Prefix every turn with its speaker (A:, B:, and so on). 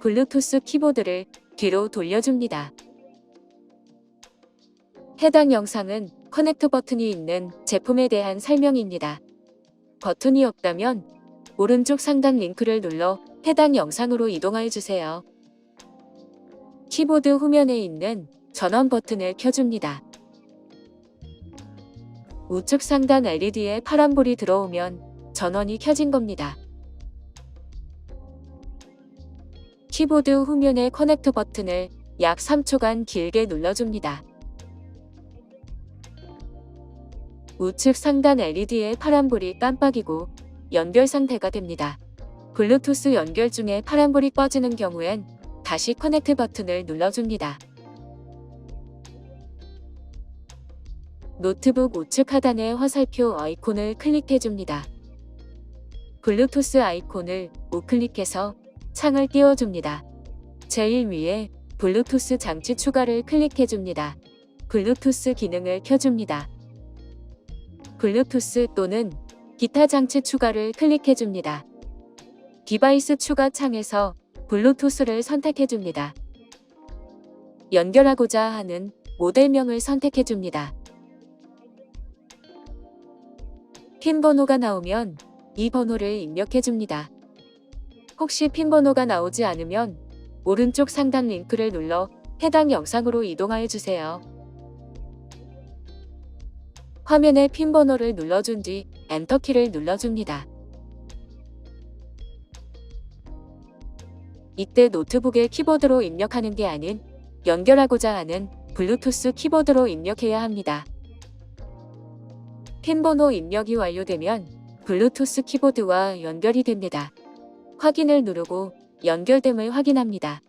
A: 블루투스 키보드를 뒤로 돌려줍니다. 해당 영상은 커넥터 버튼이 있는 제품에 대한 설명입니다. 버튼이 없다면 오른쪽 상단 링크를 눌러 해당 영상으로 이동하여 주세요. 키보드 후면에 있는 전원 버튼을 켜줍니다. 우측 상단 LED에 파란불이 들어오면 전원이 켜진 겁니다. 키보드 후면의 커넥터 버튼을 약 3초간 길게 눌러줍니다. 우측 상단 LED의 파란불이 깜빡이고 연결 상태가 됩니다. 블루투스 연결 중에 파란불이 꺼지는 경우엔 다시 커넥트 버튼을 눌러줍니다. 노트북 우측 하단의 화살표 아이콘을 클릭해줍니다. 블루투스 아이콘을 우클릭해서 창을 띄워줍니다. 제일 위에 블루투스 장치 추가를 클릭해줍니다. 블루투스 기능을 켜줍니다. 블루투스 또는 기타 장치 추가를 클릭해줍니다. 디바이스 추가 창에서 블루투스를 선택해줍니다. 연결하고자 하는 모델명을 선택해줍니다. 핀 번호가 나오면 이 번호를 입력해줍니다. 혹시 핀 번호가 나오지 않으면 오른쪽 상단 링크를 눌러 해당 영상으로 이동하여 주세요. 화면에 핀 번호를 눌러준 뒤 엔터키를 눌러줍니다. 이때 노트북의 키보드로 입력하는 게 아닌 연결하고자 하는 블루투스 키보드로 입력해야 합니다. 핀 번호 입력이 완료되면 블루투스 키보드와 연결이 됩니다. 확인을 누르고 연결됨을 확인합니다.